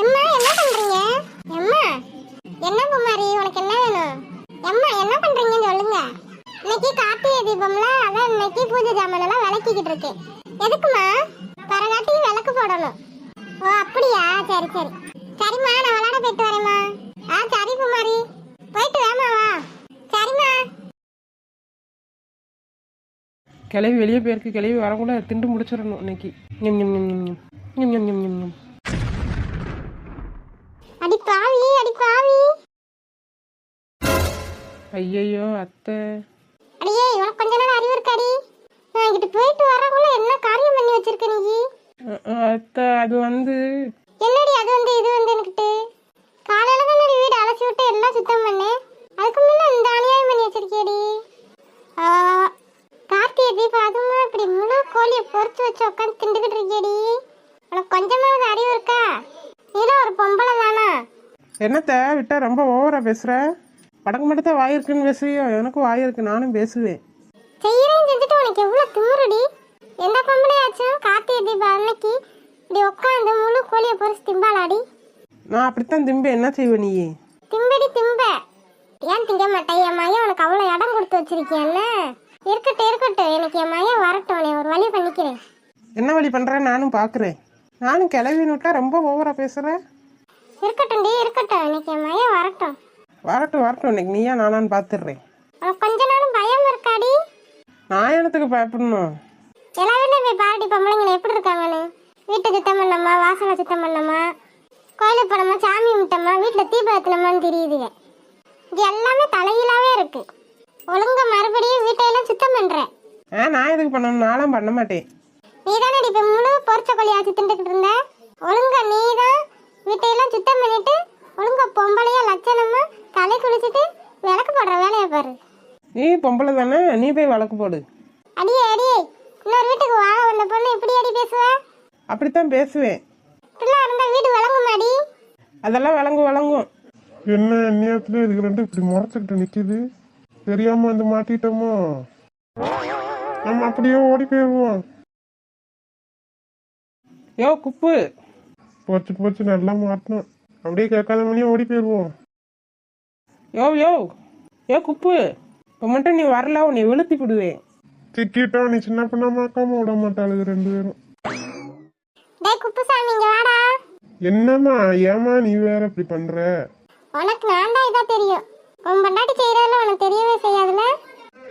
எம்மா என்ன பண்றீங்க? எம்மா என்ன குமாரி உனக்கு என்ன வேணும்? எம்மா என்ன பண்றீங்கன்னு சொல்லுங்க. இன்னைக்கு கார்த்திகை தீபம்ல அதான் இன்னைக்கு பூஜை ஜாமான் எல்லாம் விளக்கிக்கிட்டு இருக்கேன். எதுக்குமா? பரகாட்டி விளக்கு போடணும். ஓ அப்படியா? சரி சரி. சரிம்மா நான் விளையாட போயிட்டு வரேம்மா. ஆ சரி குமாரி. போயிட்டு வேமா வா. சரிம்மா. கிளவி வெளியே போயிருக்கு. கிளவி வரக்குள்ள திண்டு முடிச்சிடணும் இன்னைக்கு. ஞம் ஞம் ஞம். ஞம் ஞம். ஞம் ஞம் ஞம் ஞம் ஞம் அடி பாவி அடி பாவி ஐயையோ அத்தை. அடியே உனக்கு கொஞ்ச நேரம் அறிவு இருக்காடி. நான் இங்கிட்டு போயிட்டு வரக்குள்ள என்ன காரியம் பண்ணி வச்சிருக்க நீ? அத்தை அது வந்து என்னடி அது வந்து இது வந்து எனக்கிட்டு காலையில தான் வீடு அலசி விட்டு எல்லாம் சுத்தம் பண்ணேன் அதுக்கு முன்ன இந்த அநியாயம் பண்ணி வச்சிருக்கேடி கார்த்திகை தீபம் அதுமா இப்படி முழு கோழியை பொறிச்சு வச்சு உட்காந்து திண்டுக்கிட்டு இருக்கேடி உனக்கு கொஞ்சமாவது அறிவு இருக்கா? நீலாம் ஒரு பொம்பளை தானா? என்னத்த விட்டா ரொம்ப ஓவரா பேசுற? படக்கு மட்டும் தான் வாய் இருக்குன்னு பேசுவியோ? எனக்கும் வாய் இருக்கு நானும் பேசுவேன். செய்யறேன்னு செஞ்சுட்டு உனக்கு எவ்வளவு திமிருடி எந்த பொம்பளையாச்சும் கார்த்திகை தீபம் அன்னைக்கு இப்படி உட்காந்து முழு கோழியை பொறிச்சு திம்பாளாடி? நான் அப்படித்தான் திம்பேன். என்ன செய்வ நீ? திம்படி திம்ப. ஏன் திங்க மாட்டேன்? என் மையம் உனக்கு அவ்வளோ இடம் கொடுத்து வச்சிருக்கியல்ல இருக்கட்டும் இருக்கட்டும். எனக்கு என் மையம் வரட்டும். நீ ஒரு வழி பண்ணிக்கிறேன். என்ன வழி பண்ற? நானும் பாக்குறேன். நானும் கிளவின்னு விட்டா ரொம்ப ஓவரா பேசுற? இருக்கட்டும் டி இருக்கட்டும். எனக்கு என் மையம் வரட்டும். வரட்டும் வரட்டும். இன்னைக்கு நீயா நானான்னு பாத்துடுறேன். கொஞ்ச நாளும் பயம் இருக்காடி. நான் எனத்துக்கு பயப்படணும்? எல்லா வீட்லையும் போய் பாருடி பொம்பளைங்களை எப்படி இருக்காங்கன்னு? வீட்டை சுத்தம் பண்ணோமா? வாசலை சுத்தம் பண்ணோமா? கோயிலுக்கு போனோமா? சாமி கும்பிட்டோமா? வீட்டில் தீபம் ஏற்றினோமான்னு தெரியுதுங்க. இது எல்லாமே தலைகீழாவே இருக்கு. ஒழுங்கா மறுபடியும் வீட்டையெல்லாம் சுத்தம் பண்ணுறேன் ஆ நான் எதுக்கு பண்ணணும்? நானும் பண்ண மாட்டேன். நீ தானே இப்ப முழு பொரிச்ச கொள்ளையாச்சு திண்டுக்கிட்டு இருந்த? ஒழுங்கா நீ தான் வீட்டையெல்லாம் சுத்தம் பண்ணிட்டு ஒழுங்கா பொம்பளையா லட்சணமா தலை குளிச்சுட்டு விளக்கு போடுற வேலையை பாரு. நீ பொம்பளை தானே? நீ போய் வழக்கு போடு. அடியே அடியே இன்னொரு வீட்டுக்கு வாழ வந்த பொண்ணு இப்படி அடி பேசுவ? அப்படித்தான் பேசுவேன். இப்படிலாம் இருந்தா வீடு விளங்குமாடி? அதெல்லாம் விளங்கும் விளங்கும். என்ன நேரத்துல இதுக்கு ரெண்டு இப்படி முறைச்சுக்கிட்டு நிக்குது? தெரியாம வந்து மாட்டிட்டோமோ? நம்ம அப்படியே ஓடி போயிடுவோம் யோ குப்பு. போச்சு போச்சு நல்லா மாட்டணும். அப்படியே கேட்காத மணியே ஓடி போயிடுவோம். யோ யோ யோ குப்பு இப்போ மட்டும் நீ வரல உன்னை வெளுத்தி விடுவேன். சிக்கிட்டோம் நீ சின்ன பண்ண மாக்காம விட மாட்டாளுங்க ரெண்டு பேரும். டேய் குப்புசாமி இங்க வாடா. என்னம்மா ஏமா நீ வேற இப்படி பண்ற? உனக்கு நான் தான் இதா தெரியும். உன் பொண்டாட்டி செய்யறதுல உனக்கு தெரியவே செய்யாதுல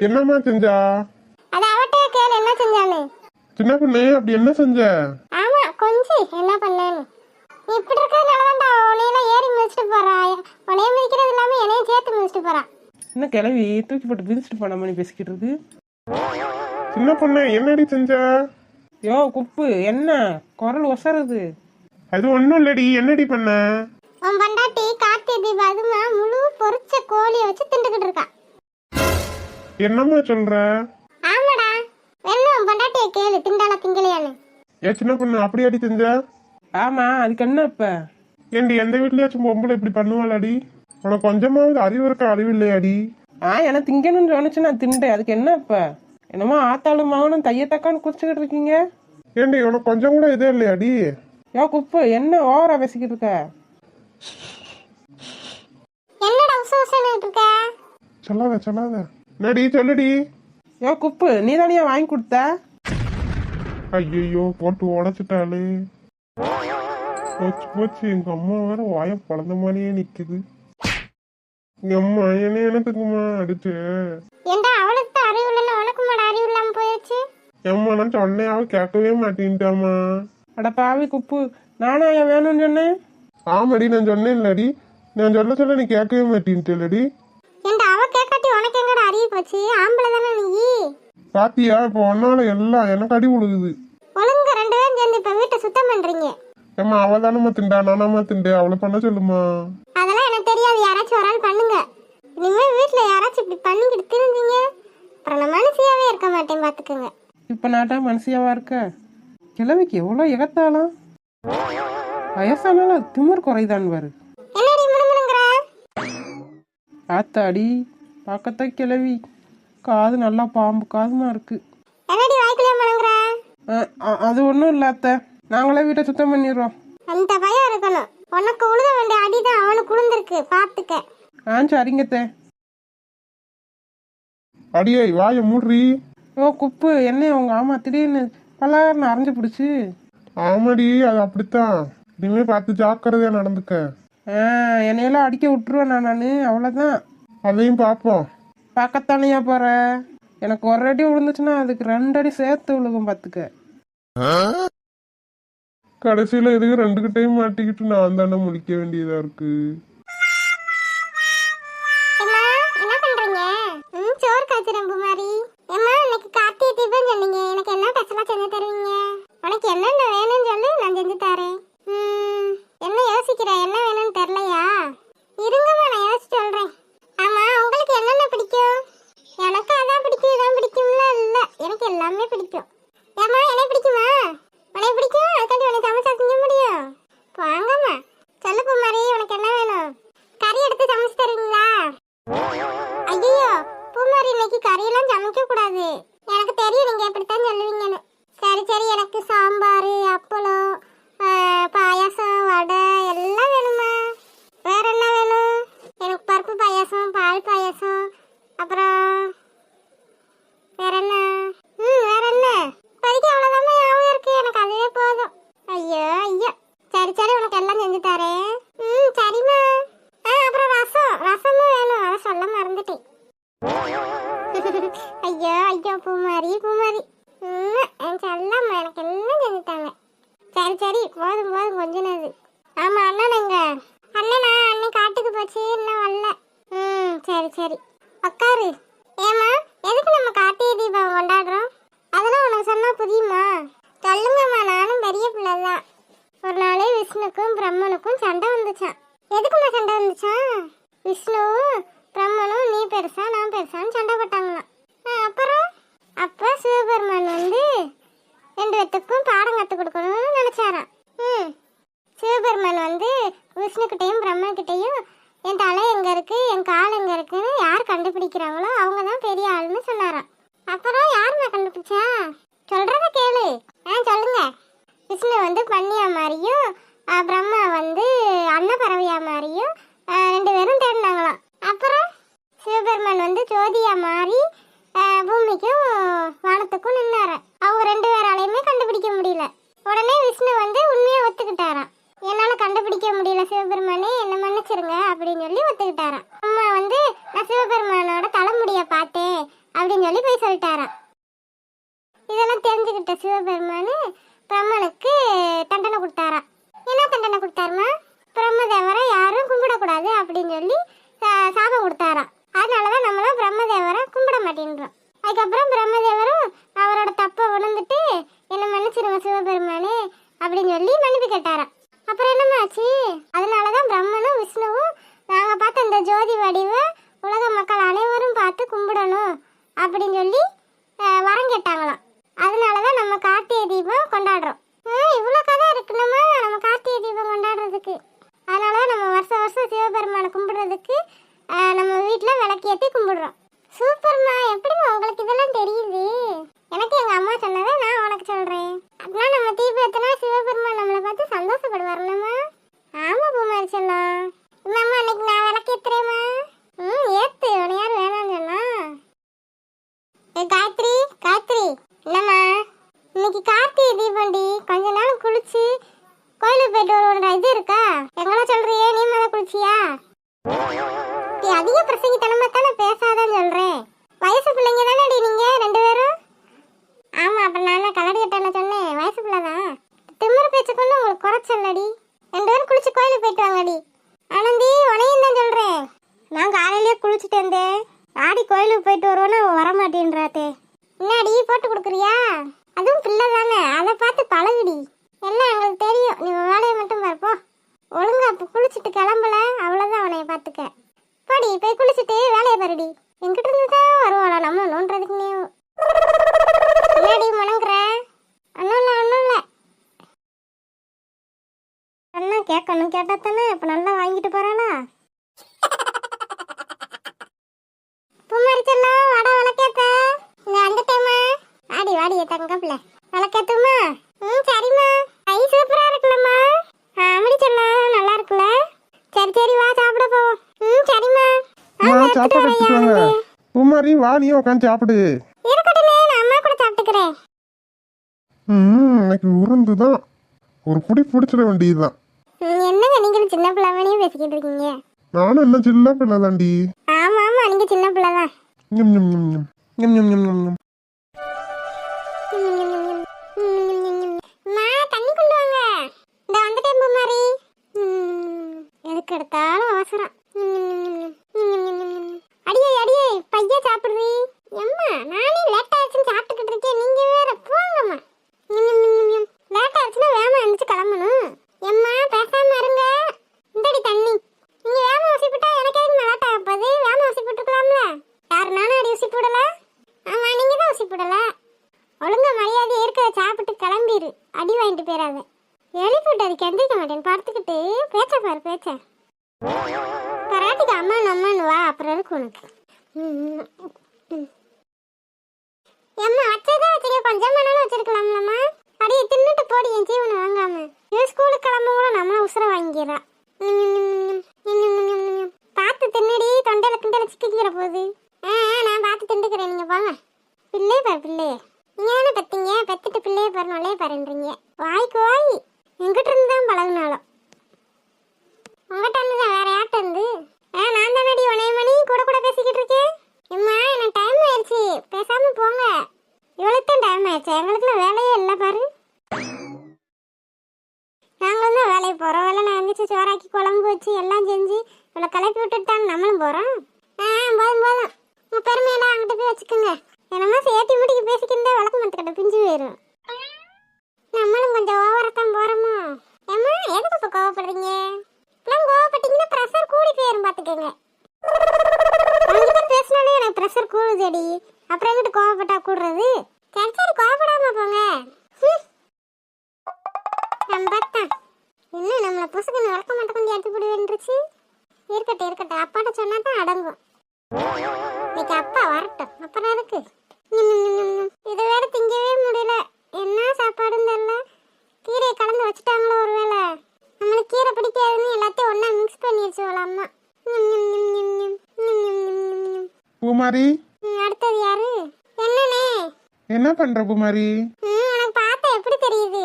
என்னம்மா செஞ்சா? அது அவட்டே கேளு என்ன செஞ்சான்னு. சின்ன பொண்ணு அப்படி என்ன செஞ்ச? ஆமா கொஞ்சம் என்ன பண்ணேன்னு. இப்படி இருக்கிறதுனால தான்டா உன்னையெல்லாம் ஏறி மிதிச்சிட்டு போறா. உன்னைய மிதிக்கிறது இல்லாம என்னையும் சேர்த்து மிதிச்சிட்டு போறா. என்ன கிளவி? தூக்கி போட்டு விரிச்சிட்டு போன மாதிரி பேசிக்கிட்டு இருக்கு? சின்ன பொண்ணு என்னடி செஞ்ச? யோ குப்பு. என்ன? குரல் ஒசருது. அது ஒண்ணும் இல்லடி. என்னடி பண்ண? உன் பொண்டாட்டி கார்த்திகை தீபம் அதுமா முழு பொரிச்ச கோழியை வச்சு திண்டுக்கிட்டு இருக்கா. என்னம்மா சொல்ற? ஆமாடா. வெறும் உன் பொண்டாட்டியை கேளு திண்டால திங்கலையான்னு ஏ சின்ன பொண்ணு அப்படி அடி செஞ்ச? ஆமா அதுக்கு என்ன இப்ப? ஏண்டி எந்த வீட்லயாச்சும் பொம்பளை இப்படி பண்ணுவாளாடி? உனக்கு கொஞ்சமாவது அறிவு இருக்கா அறிவு இல்லையாடி? ஆ எனக்கு திங்கணும்னு தோணுச்சு நான் திண்டேன். அதுக்கு என்ன இப்ப? என்னமோ ஆத்தாளும் மகனும் தையத்தக்கான்னு குடிச்சுக்கிட்டு இருக்கீங்க. ஏண்டி உனக்கு கொஞ்சம் கூட இதே இல்லையாடி? யோ குப்பு என்ன ஓவரா பேசிக்கிட்டு இருக்க? என்னடா உசு உசுன்னு இருக்க? சொல்லாத சொல்லாத. என்னடி சொல்லுடி. யோ குப்பு நீ தானியா வாங்கி கொடுத்த? ஐயோ போட்டு உடைச்சிட்டாளே. போச்சு போச்சு. எங்க அம்மா வேற வாய பழந்த மாதிரியே நிக்குது. எங்க அம்மா என்ன எனக்குமா அடிச்சு. ஏண்டா அவளுக்கு அறிவு இல்லைன்னு உனக்கு மாட அறிவு இல்லாம போயிடுச்சு? அம்மா நான் சொன்னேன் அவ கேட்கவே மாட்டேன்ட்டாமா அட பாவி குப்பு நானா ஏன் வேணும்னு சொன்னேன்? ஆமாடி நான் சொன்னேன் இல்லடி நான் சொல்ல சொல்ல நீ கேட்கவே மாட்டேன்ட்டலடி. ஏண்டா அவ கேட்காட்டி உனக்கு எங்கடா அறிவு போச்சு? ஆம்பளை தானே நீ? பாத்தியா இப்போ ஒன்னால எல்லாம் எனக்கு அடி விழுகுது ஒழுங்க ரெண்டு பேரும் சேர்ந்து இப்ப வீட்டை சுத்தம் பண்றீங்க. ஏம்மா அவ தானம்மா திண்டா நானாம்மா திண்டு அவளை பண்ண சொல்லுமா அதெல்லாம் எனக்கு தெரியாது யாராச்சும் ஒரு ஆள் பண்ணுங்க. இனிமே வீட்டுல யாராச்சும் இப்படி பண்ணிக்கிட்டு திரிஞ்சீங்க. அப்புறம் நான் மனுஷியாவே இருக்க மாட்டேன் பாத்துக்கோங்க. இப்ப நாட்டா மனசியாவா இருக்க? கிழவிக்கு எவ்வளோ எகத்தாலாம் வயசானாலும் திமிர் குறைதான் பாரு. என்னடி முடுமுடுங்கிற ஆத்தாடி பார்க்கத்தான் கிழவி. காது நல்லா பாம்பு காதுமா இருக்கு. என்னடி வாய்க்குள்ளே முடுங்குற அ, அ- அது ஒன்றும் இல்லை அத்தை நாங்களே வீட்டை சுத்தம் பண்ணிடுறோம். அந்த பயம் இருக்கணும். உனக்கு உழுத வேண்டிய அடிதான் அவனுக்கு உளுந்திருக்கு பாத்துக்க. ஆ சரிங்கத்தே அடியே வாய மூடுறி. ஓ குப்பு. என்ன உங்க ஆமா? திடீர்னு பலார்னு அரைஞ்சு பிடிச்சி. ஆமாடி அது அப்படித்தான். இனிமே பார்த்து ஜாக்கிரதையா நடந்துக்க. ஆ என்னையெல்லாம் அடிக்க விட்டுருவேன் நான்? நான் அவ்வளோதான் அதையும் பார்ப்போம். பக்கத்தானையா போற? எனக்கு ஒரு அடி விழுந்துச்சுன்னா அதுக்கு ரெண்டு அடி சேர்த்து விழுகும் பார்த்துக்க கடைசியில் எதுக்கு ரெண்டுக்கிட்டையும் மாட்டிக்கிட்டு நான் தானே முழிக்க வேண்டியதாக இருக்குது விஷ்ணுக்கும் பிரம்மனுக்கும் சண்டை வந்துச்சான் எதுக்குமா சண்டை வந்துச்சா? விஷ்ணு பிரம்மனும் நீ பெருசா நான் பெருசான்னு சண்டை போட்டாங்களாம். அப்புறம்? அப்போ சிவபெருமான் வந்து ரெண்டு பேத்துக்கும் பாடம் கற்றுக் கொடுக்கணும்னு நினச்சாராம். ம். சிவபெருமான் வந்து விஷ்ணுக்கிட்டையும் பிரம்மன்கிட்டையும் என் தலை எங்கே இருக்குது என் கால் எங்கே இருக்குன்னு யார் கண்டுபிடிக்கிறாங்களோ அவங்க தான் பெரிய ஆளுன்னு சொன்னாராம். அப்புறம் யாருமா கண்டுபிடிச்சா? சொல்கிறத கேளு. ஆ சொல்லுங்க. விஷ்ணு வந்து பன்னியா மாதிரியும் பிரம்மா வந்து அன்னப்பறவையா மாதிரியும் ரெண்டு பேரும் தேடினாங்களாம். அப்புறம் சிவபெருமான் வந்து ஜோதியா மாறி பூமிக்கும் வானத்துக்கும் நின்னாரன் இன்னைக்கு கார்த்திகை தீபம்டி கொஞ்ச நாள் te. உட்காந்து சாப்பிடு இருக்கட்டுமே நான் அம்மா கூட சாப்பிட்டுக்கிறேன் ம் எனக்கு உருந்து தான் ஒரு புடி பிடிச்சிட வேண்டியதுதான் என்னங்க நீங்களும் சின்ன பிள்ளைவனையும் பேசிக்கிட்டு இருக்கீங்க நானும் என்ன சின்ன பிள்ளை தாண்டி ஆமா ஆமா நீங்க சின்ன பிள்ளை தான் ஞம் ஞம் ஞம் ஞம் ஞம் ஞம் ஞம் ஞம் ஞம் எதுக்கு எடுத்தாலும் அவசரம் அடியே அடியே பையன் சாப்பிடுறீ எம்மா நானே லேட் ஆச்சுன்னு சாப்பிட்டுக்கிட்டு இருக்கேன். நீங்க வேற போங்கம்மா. லேட் ஆச்சுன்னா வேகமா எழுந்துச்சு கிளம்பணும். எம்மா பேசாம இருங்க. இந்தடி தண்ணி. நீங்க வேமா ஊசி போட்டா எனக்கு எதுக்கு லேட் ஆக போகுது? வேகமா ஊசி போட்டுக்கலாம்ல. யாரு நானும் அடி ஊசி போடல? ஆமா நீங்க தான் ஊசி போடல. ஒழுங்கா மரியாதை இருக்கிற சாப்பிட்டு கிளம்பிடு அடி வாங்கிட்டு போயிடாத எழுப்பிட்டு அதுக்கு எந்திரிக்க மாட்டேன் படுத்துக்கிட்டு பேச்ச பாரு பேச்ச. பண்ற பூமாரி ம், உனக்கு பார்த்தா எப்படி தெரியுது?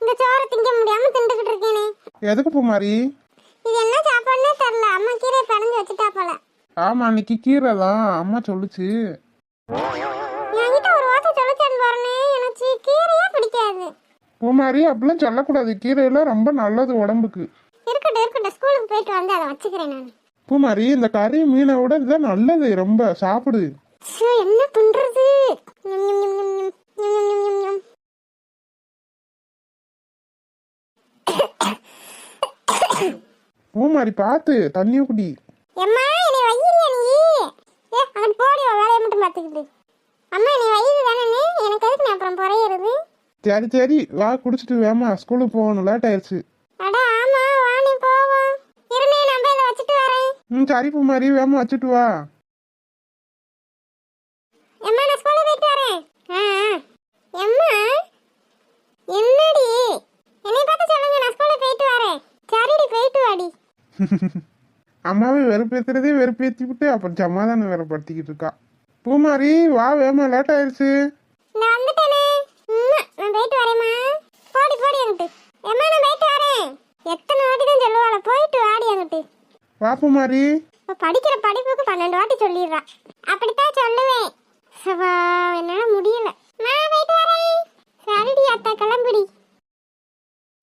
இந்த சோறை திங்க முடியாம திண்டுகிட்டு இருக்கேனே. எதுக்கு பூமாரி இது என்ன சாப்பாடுனே தெரியல. அம்மா கீரையை பிணைஞ்சு வச்சுட்டா போல. ஆமா அன்னைக்கு கீரை தான். அம்மா சொல்லுச்சு. என்கிட்ட ஒரு வார்த்தை சொல்லிச்சேன்னு பாருனே. எனக்கு கீரையே பிடிக்காது. பூமாரி அப்படிலாம் சொல்லக்கூடாது. கீரையெல்லாம் ரொம்ப நல்லது உடம்புக்கு. இருக்கட்டும் இருக்கட்டும். ஸ்கூலுக்கு போயிட்டு வந்து அதை வச்சுக்கிறேன் நான். பூமாரி இந்த கறி மீனை விட இதுதான் நல்லது. ரொம்ப சாப்பிடு. என்ன பண்றது? பூமாரி பார்த்து தண்ணியும் குடி. எம்மா என்னை வயிறியா நீ? ஏ அங்கிட்டு போடி வேலையை மட்டும் பார்த்துக்கிட்டு அம்மா என்னை வயிறு தானே? எனக்கு எதுக்கு நான் அப்புறம் புறையிறது சரி சரி வா குடிச்சிட்டு வேமா ஸ்கூலுக்கு போகணும் லேட் ஆயிடுச்சு. அட ஆமா வா நீ போவோம் இருனே நான் போய் இதை வச்சுட்டு வரேன். ம் சரி பூமாரி வேமா வச்சுட்டு வா எம்மா நான் ஸ்கூல்ல போயிட்டு வரேன் ஆ ஆ. எம்மா என்னடி என்னை பார்த்து சொல்லுங்க நான் ஸ்கூல்ல போயிட்டு வரேன் சரிடி போயிட்டு வாடி அம்மாவை வெறுப்பேத்துறதே வெறுப்பேத்தி விட்டு அப்புறம் சமாதானம் வேற படுத்திக்கிட்டு இருக்கா. பூமாரி வா வேமா லேட் ஆயிடுச்சு நான் வந்துட்டேனே. உம்மா, நான் போயிட்டு வரேம்மா. போடி போடி அங்கிட்டு. எம்மா நான் போயிட்டு வரேன். எத்தனை வாட்டி தான் சொல்லுவாள போயிட்டு வாடி அங்கிட்டு. வா பூமாரி. இப்போ படிக்கிற படிப்புக்கு பன்னெண்டு வாட்டி சொல்லிடுறா. அப்படித்தான் சொல்லுவேன். சவா என்னால முடியல. நான் போயிட்டு வரேன். சரிடி அத்தா கிளம்புடி.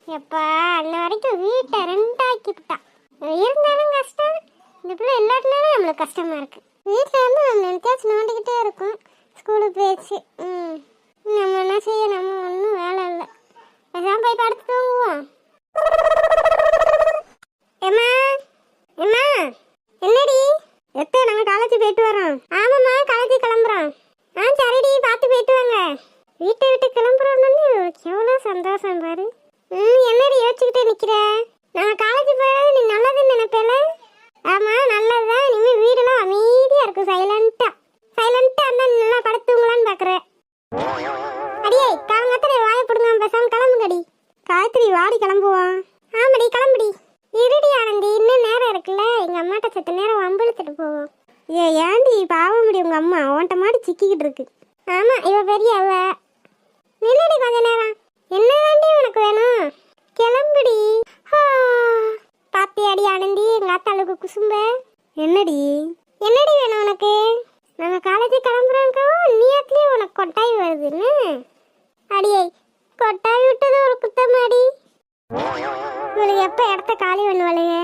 எப்பா அன்ன வரைக்கும் வீட்டை ரெண்டாக்கி விட்டான் இருந்தாலும் கஷ்டம். இந்த பிள்ளை எல்லாட்டினாலும் நம்மளுக்கு கஷ்டமாக இருக்குது வீட்டில் இருந்து நம்ம நினைச்சாச்சு நோண்டிக்கிட்டே இருக்கும். ஸ்கூலுக்கு போயிடுச்சு. ம். நம்ம என்ன செய்ய நம்ம ஒன்றும் வேலை இல்லை. அதான் போய் படுத்து தூங்குவோம். எம்மா எம்மா என்னடி? எத்தனை நாங்கள் காலேஜ் போயிட்டு வரோம். ஆ காலேஜ் கிளம்புறோம் ஆ சரிடி பார்த்து போயிட்டு வாங்க வீட்டை விட்டு கிளம்புறோன்னு எவ்வளோ சந்தோஷம் பாரு ம் என்னடி யோசிச்சுக்கிட்டே நிற்கிற நான் காலேஜ் போகிறது நீ நல்லதுன்னு நினைப்பேல ஆமாம் நல்லதுதான் இனிமேல் வீடெல்லாம் அமைதியாக இருக்கும் சைலண்ட்டாக சைலண்ட்டாக இருந்தால் நல்லா படுத்துங்களான்னு பார்க்குறேன் அடியே காலங்கத்தில் வாயை பிடுங்க பேசாம கிளம்புங்கடி காயத்ரி வாடி கிளம்புவோம் ஆமாடி சிக்கிக்கிட்டு இருக்கு ஆமா இவ பெரிய அவ நில்லடி கொஞ்ச நேரம் என்னதாண்டி உனக்கு வேணும் கிளம்புடி ஆ, பாத்தியாடி ஆனந்தி? எங்க ஆத்தாளுக்கு குசும்ப? என்னடி? என்னடி வேணும் உனக்கு? நாங்க காலேஜ் கிளம்புறோங்கவும் நீயத்துலயும் உனக்கு கொட்டாய் வருதுன்னு. அடியை கொட்டாய் விட்டது ஒரு குத்தமாடி. இவளுக்கு எப்ப இடத்த காலி பண்ணுவாளுங்க?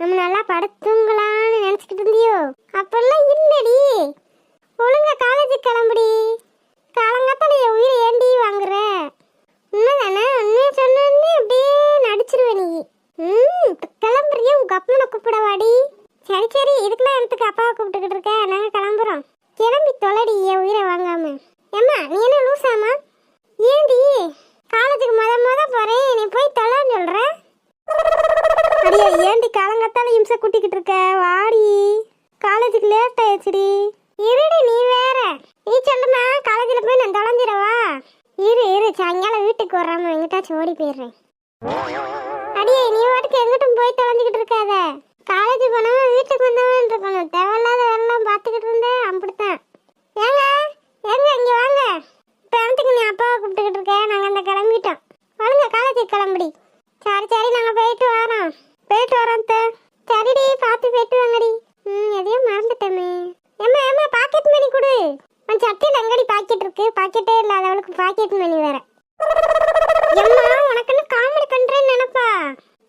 நம்ம நல்லா படுத்துங்களான்னு நினைச்சுக்கிட்டு இருந்தியோ? அப்பெல்லாம் இல்லடி. ஒழுங்கா காலேஜுக்கு கிளம்புடி. காலங்காத்தால என் உயிரை ஏண்டி வாங்குற? உண்மைதானே? உண்மையை சொன்னோன்னே அப்படியே நடிச்சிருவே நீ. ம் இப்ப கிளம்புறிய உங்க அப்பனை கூப்பிடவாடி. சரி சரி இதுக்கெல்லாம் இடத்துக்கு அப்பாவை கூப்பிட்டுக்கிட்டு இருக்க? நாங்க கிளம்புறோம். கிளம்பி தொலைடி என் உயிரை வாங்காம. ஏம்மா நீ என்ன லூசாமா ஏண்டி? காலேஜுக்கு மொத மொத போறேன் நீ போய் தொலைன்னு சொல்கிறேன் அடியா ஏண்டி காலங்கத்தால இம்சை கூட்டிக்கிட்டு இருக்க? வாடி. காலேஜுக்கு லேட் ஆயிடுச்சுடி. இருடி நீ வேற. நீ சொல்லுமா காலேஜில் போய் நான் தொலைஞ்சிடவா? இரு இரு சாயங்காலம் வீட்டுக்கு வராம எங்கிட்டாச்சும் ஓடி போயிடுறேன் அடியே நீ வாட்டுக்கு எங்கிட்டும் போய் தொலைஞ்சிக்கிட்டு இருக்காத காலேஜ் போனவன் வீட்டுக்கு வந்தவன் இருக்கணும் தேவையில்லாத வேலைலாம் பார்த்துக்கிட்டு இருந்தேன் அப்படித்தான் ஏங்க ஏங்க இங்க வாங்க இப்போ இடத்துக்கு நீ அப்பாவை கூப்பிட்டுக்கிட்டு இருக்க நாங்கள் அந்த கிளம்பிட்டோம் வாங்க காலேஜுக்கு கிளம்புடி சரி சரி நாங்கள் போயிட்டு வரோம். போயிட்டு வரோம் சரிடி பார்த்து போயிட்டு வாங்கடி ம் எதையும் மறந்துட்டோமே ஏம்மா ஏம்மா பாக்கெட் மணி கொடு உன் சட்டையில் எங்கடி பாக்கெட் இருக்கு பாக்கெட்டே இல்லாதவளுக்கு பாக்கெட் மணி வேற எம்மா உனக்குன்னு காமெடி பண்றேன்னு நினைப்பா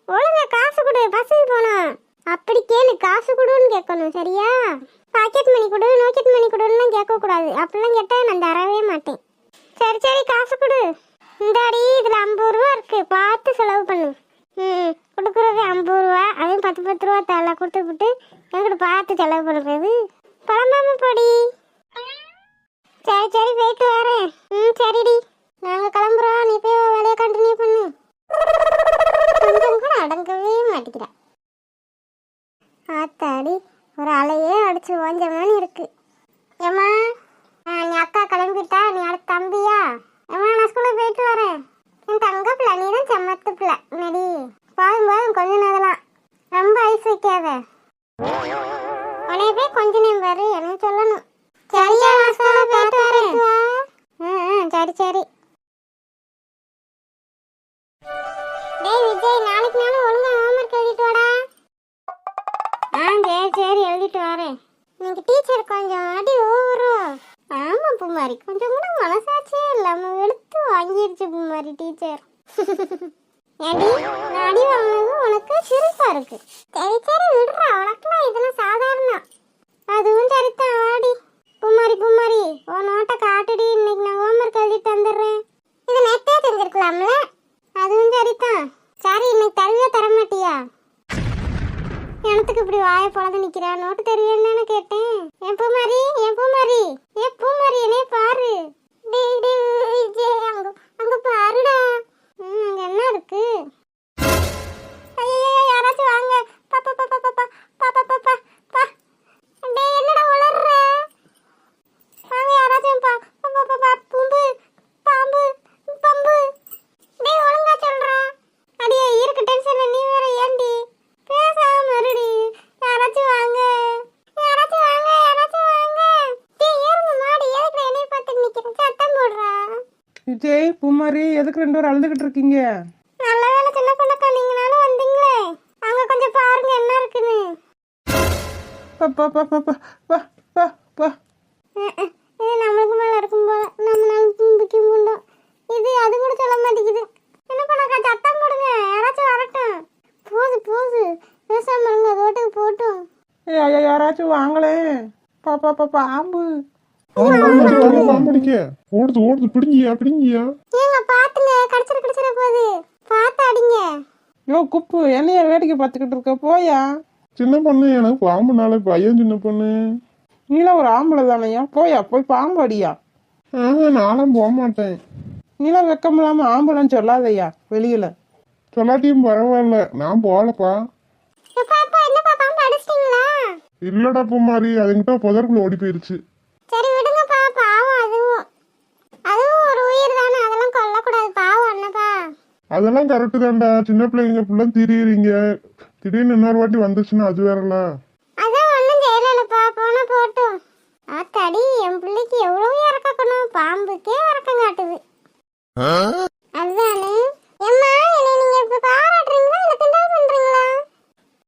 ஒழுங்கா காசு கொடு பஸ்ஸுக்கு போனோம் அப்படி கேளு காசு கொடுன்னு கேட்கணும் சரியா பாக்கெட் மணி கொடு நோக்கெட் மணி கொடுன்னு கேட்க கூடாது அப்படிலாம் கேட்டா நான் தரவே மாட்டேன் சரி சரி காசு கொடு இந்தாடி இதுல ஐம்பது ரூபா இருக்கு பார்த்து செலவு பண்ணு ம் கொடுக்குறது ஐம்பது ரூபா அதையும் பத்து பத்து ரூபா தலை கொடுத்துவிட்டு எங்கிட்ட பார்த்து செலவு பண்ணுறது பழம்பாம போடி சரி சரி போயிட்டு எனக்கு டீச்சர் கொஞ்சம் அடி ஓவரோ ஆமா பூமாரி கொஞ்சம் கூட மனசாட்சியே இல்லாம எடுத்து வாங்கிருச்சு பூமாரி டீச்சர் அடி நான் அடி வாங்கினது உனக்கு சிரிப்பா இருக்கு. சரி சரி விடுறா உனக்குலாம் இதெல்லாம் சாதாரணம். அதுவும் சரித்தான் ஆடி பூமாரி பூமாரி உன் நோட்டை காட்டுடி இன்னைக்கு நான் ஹோம்ஒர்க் எழுதிட்டு வந்துடுறேன். இது நேத்தே தெரிஞ்சிருக்கலாம்ல? அதுவும் சரிதான். சரி இன்னைக்கு தருவியா தர மாட்டியா எனத்துக்கு இப்படி வாயை பொழந்து நிக்கிறா நோட்டு தெரியும்னு கேட்டேன். எப்போ மாதிரி எப்போ மாதிரி எப்போ மாதிரி ரெண்டு பேரும் அழுதுகிட்டு இருக்கீங்க. நல்ல வேலை சின்ன பொண்ணுக்கா நீங்களாலும் வந்தீங்களே. அங்க கொஞ்சம் பாருங்க என்ன இருக்குன்னு. பா பா பா பா பா நம்மளுக்கு மேல இருக்கும் போல. நம்மளால தும்பிக்க முடியும் இது அது கூட சொல்ல மாட்டேங்குது. என்ன பண்ணாக்கா சத்தம் போடுங்க. யாராச்சும் வரட்டும். போது போது. பேசாம பண்ணுங்க ரோட்டுக்கு போட்டும் யாராச்சும் வாங்களேன் பாப்பா பாப்பா ஆம்பு ஓடுது ஓடுது. பிடிங்கியா பிடிங்கியா. போகுது பார்த்து அடிங்க யோ குப்பு என்னைய வேடிக்கை பார்த்துக்கிட்டு இருக்க? போயா? சின்ன பொண்ணு எனக்கு பாம்புனால பையன் சின்ன பொண்ணு. நீலாம் ஒரு ஆம்பளை தானையா? போயா போய் பாம்பு அடியா? ஆஹா நானும் போக மாட்டேன். நீலாம் வெக்கம் இல்லாம ஆம்பளைன்னு சொல்லாதய்யா வெளியில? சொல்லாட்டியும் பரவாயில்ல நான் போகலப்பா. இல்லடா பூமாரி அதுங்கிட்ட புதற்குள்ள ஓடி போயிருச்சு. சரி விடுங்கப்பா பாவம் அதுவும் அதுவும் ஒரு உயிர் தானே அதெல்லாம் கொல்லக்கூடாது பாவம் என்னப்பா அதெல்லாம் கரெக்டு தான்டா. சின்ன பிள்ளைங்க ஃபுல்லாக திரியுறீங்க. திடீர்னு இன்னொரு வாட்டி வந்துச்சுன்னா அது வேறல அதான் ஒன்றும் செய்யலப்பா. போனா போட்டும். ஆத்தாடி என் பிள்ளைக்கு எவ்வளோ பாம்புக்கே இறக்கம் காட்டுது.